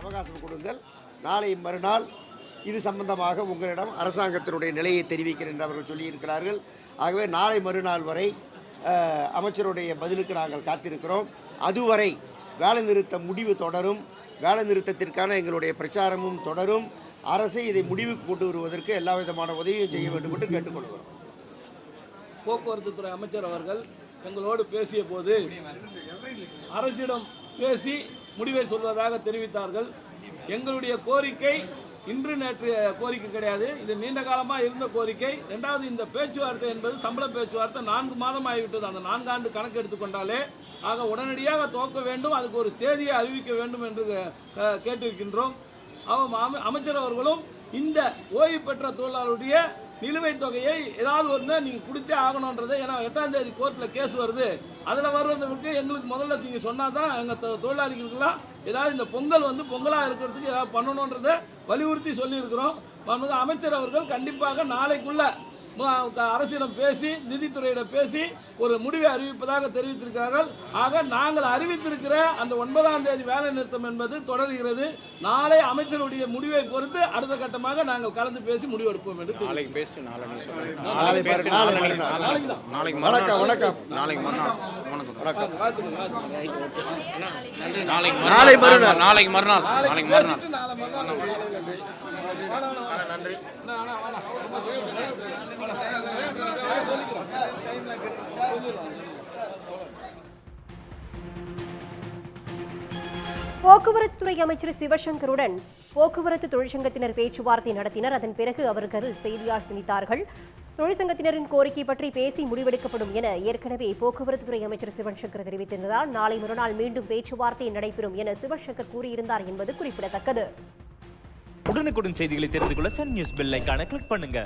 அவகாசம் கொடுங்கள். நாளை மறுநாள் இது சம்பந்தமாக உங்களிடம் அரசாங்கத்தினுடைய நிலையை தெரிவிக்கிறேன் என்று அவர்கள் சொல்லியிருக்கிறார்கள். ஆகவே நாளை மறுநாள் வரை அமைச்சருடைய பதிலுக்கு நாங்கள் காத்திருக்கிறோம். அதுவரை வேலைநிறுத்த முடிவு தொடரும். வேலை நிறுத்தத்திற்கான எங்களுடைய பிரச்சாரமும் தொடரும். அரசை இதை முடிவுக்கு கொண்டு வருவதற்கு எல்லா விதமான உதவியும் செய்ய வேண்டும் என்று கேட்டுக்கொள்கிறோம். போக்குவரத்து துறை அமைச்சர் அவர்கள் எங்களோடு பேசிய போது அரசிடம் பேசி முடிவை சொல்வதாக தெரிவித்தார்கள். எங்களுடைய கோரிக்கை இன்று நேற்று கோரிக்கை கிடையாது. இது நீண்ட காலமாக இருந்த கோரிக்கை. ரெண்டாவது இந்த பேச்சுவார்த்தை என்பது சம்பள பேச்சுவார்த்தை. நான்கு மாதம் ஆகிவிட்டது அந்த நான்காண்டு கணக்கு எடுத்துக்கொண்டாலே ஆக உடனடியாக துவக்க வேண்டும். அதுக்கு ஒரு தேதியை அறிவிக்க வேண்டும் என்று கேட்டிருக்கின்றோம். அவ- அம- அமைச்சர் அவர்களும் இந்த ஓய்வு பெற்ற தொழிலாளருடைய நிலுவைத் தொகையை ஏதாவது ஒன்று நீங்கள் கொடுத்தே ஆகணுன்றதை ஏன்னா எட்டாம் தேதி கோர்ட்டில் கேஸ் வருது. அதில் வருவதை விட்டு எங்களுக்கு முதல்ல நீங்கள் சொன்னால் தான் எங்கள் தொழிலாளிகளுக்கெல்லாம் ஏதாவது இந்த பொங்கல் வந்து பொங்கலாக இருக்கிறதுக்கு ஏதாவது பண்ணணுன்றதை வலியுறுத்தி சொல்லியிருக்கிறோம். அமைச்சர் அவர்கள் கண்டிப்பாக நாளைக்குள்ளே அரசிடம் பேசி நிதித்துறையிடம் பேசி ஒரு முடிவை அறிவிப்பதாக தெரிவித்திருக்கிறார்கள் ஆக நாங்கள் அறிவித்திருக்கிற அந்த ஒன்பதாம் தேதி வேலை நிறுத்தம் என்பது தொடர்கிறது நாளை அமைச்சருடைய முடிவை பொறுத்து அடுத்த கட்டமாக நாங்கள் கலந்து பேசி முடிவெடுப்போம் என்று. நாளைக்கு பேசு நாளைக்கு வணக்கம் வணக்கம் நாளைக்கு வணக்கம். நாளைக்கு மறுநாள். நாளைக்கு மறுநாள் நாளைக்கு நாளைக்கு மறுநாள் பேசிட்டு போக்குவரத்து துறை அமைச்சர் சிவசங்கருடன் போக்குவரத்து தொழிற்சங்கத்தினர் பேச்சுவார்த்தை நடத்தினர். அதன் பிறகு அவர்கள் செய்தியால் சந்தித்தார்கள். தொழிற்சங்கத்தினரின் கோரிக்கை பற்றி பேசி முடிவெடுக்கப்படும் என ஏற்கனவே போக்குவரத்து துறை அமைச்சர் சிவசங்கர் தெரிவித்திருந்ததால் நாளை மறுநாள் மீண்டும் பேச்சுவார்த்தை நடைபெறும் என சிவசங்கர் கூறியிருந்தார் என்பது குறிப்பிடத்தக்கது. உடனுக்குடன் செய்திகளை தெரிந்து கொள்ள சன் நியூஸ் பெல் கிளிக் பண்ணுங்க.